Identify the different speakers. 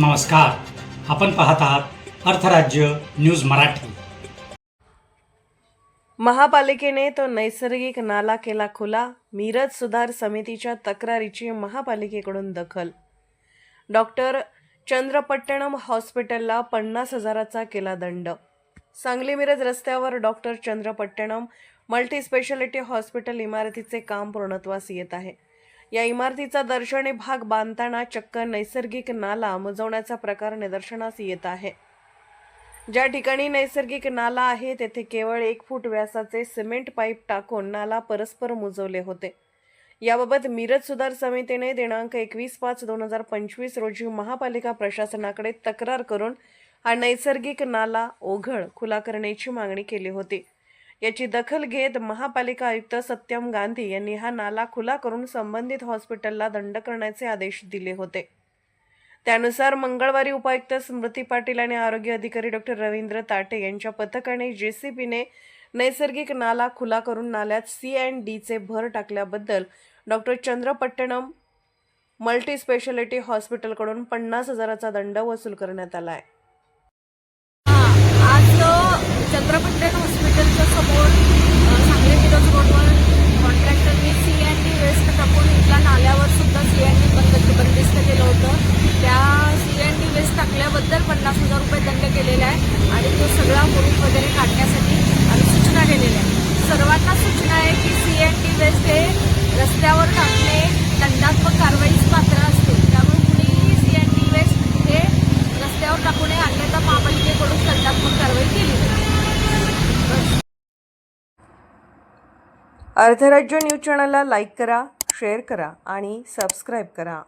Speaker 1: नमस्कार. आपण पाहत आहात अर्थराज्य न्यूज मराठी.
Speaker 2: महापालिकेने तो नैसर्गिक नाला केला खुला. मिरज सुधार समितीच्या तक्रारीची महापालिकेकडून दखल. डॉक्टर चंद्रपट्टणम हॉस्पिटलला पन्नास हजाराचा केला दंड. सांगली मिरज रस्त्यावर doctor Chandrapattanam multi specialty hospital इमारतीचे काम पूर्णत्वास येत आहे. या इमारतीचा दर्शनी भाग बांधताना चक्क नैसर्गिक नाला मुजवण्याचा प्रकार निदर्शनास येत आहे. ज्या ठिकाणी नैसर्गिक नाला आहे तेथे केवळ एक फूट व्यासाचे सिमेंट पाईप टाकून नाला परस्पर मुजवले होते. याबाबत मिरज सुधार समितीने दिनांक एकवीस पाच दोन हजार पंचवीस रोजी महापालिका प्रशासनाकडे तक्रार करून हा नैसर्गिक नाला ओघळ खुला करण्याची मागणी केली होती. याची दखल घेत महापालिका आयुक्त सत्यम गांधी यांनी हा नाला खुला करून संबंधित हॉस्पिटलला दंड करण्याचे आदेश दिले होते. त्यानुसार मंगळवारी उपायुक्त स्मृती पाटील आणि आरोग्य अधिकारी डॉक्टर रवींद्र ताटे यांच्या पथकाने जेसीबीने नैसर्गिक नाला खुला करून नाल्यात सी अँड डीचे भर टाकल्याबद्दल डॉक्टर चंद्रपट्टणम मल्टी स्पेशालिटी हॉस्पिटलकडून पन्नास हजाराचा दंड वसूल करण्यात आला आहे
Speaker 3: आज चंद्रपट्टण हॉस्पिटलच्या समोर अ, सांगली मिरज रोडवर कॉन्ट्रॅक्टरनी सी अँड डी वेस्ट टाकून इथल्या नाल्यावर सुद्धा सी अँड डी बंद बंदिस्त केलं होतं त्या सी अँड डी वेस्ट टाकल्याबद्दल पन्नास हजार रुपये दंड केलेला आहे आणि तो सगळा ग्रुप वगैरे काढण्यासाठी आम्ही सूचना केलेल्या आहेत. सर्वांना सूचना आहे की सी एन टी वेस्ट हे रस्त्यावर टाकणे दंडात्मक कारवाईच पात्र असते. त्यामुळे कुणीही सी एन टी वेस्ट हे रस्त्यावर टाकू नये अन्यथा महापालिकेकडून दंडात्मक कारवाई केली
Speaker 2: अर्धराज्य न्यूज चॅनलला लाईक करा शेअर करा आणि सबस्क्राईब करा.